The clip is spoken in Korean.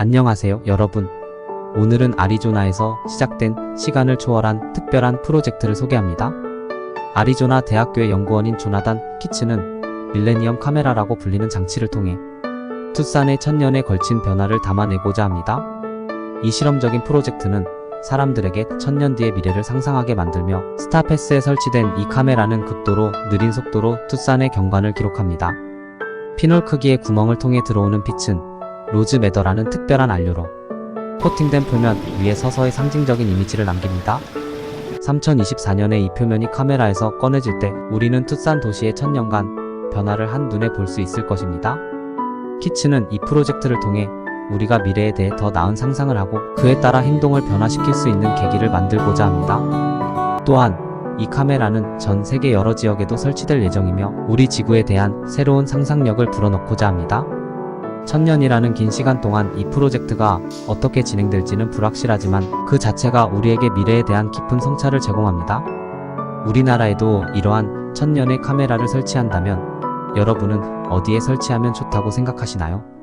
안녕하세요, 여러분. 오늘은 아리조나에서 시작된 시간을 초월한 특별한 프로젝트를 소개합니다. 아리조나 대학교의 연구원인 조나단 키츠는 밀레니엄 카메라라고 불리는 장치를 통해 투싼의 천년에 걸친 변화를 담아내고자 합니다. 이 실험적인 프로젝트는 사람들에게 천년 뒤의 미래를 상상하게 만들며 스타패스에 설치된 이 카메라는 극도로 느린 속도로 투싼의 경관을 기록합니다. 피놀 크기의 구멍을 통해 들어오는 빛은 로즈 매더라는 특별한 안료로 코팅된 표면 위에 서서히 상징적인 이미지를 남깁니다. 3024년에 이 표면이 카메라에서 꺼내질 때 우리는 투싼 도시의 천년간 변화를 한눈에 볼 수 있을 것입니다. 키츠는 이 프로젝트를 통해 우리가 미래에 대해 더 나은 상상을 하고 그에 따라 행동을 변화시킬 수 있는 계기를 만들고자 합니다. 또한 이 카메라는 전 세계 여러 지역에도 설치될 예정이며 우리 지구에 대한 새로운 상상력을 불어넣고자 합니다. 천년이라는 긴 시간 동안 이 프로젝트가 어떻게 진행될지는 불확실하지만 그 자체가 우리에게 미래에 대한 깊은 성찰을 제공합니다. 우리나라에도 이러한 천년의 카메라를 설치한다면 여러분은 어디에 설치하면 좋다고 생각하시나요?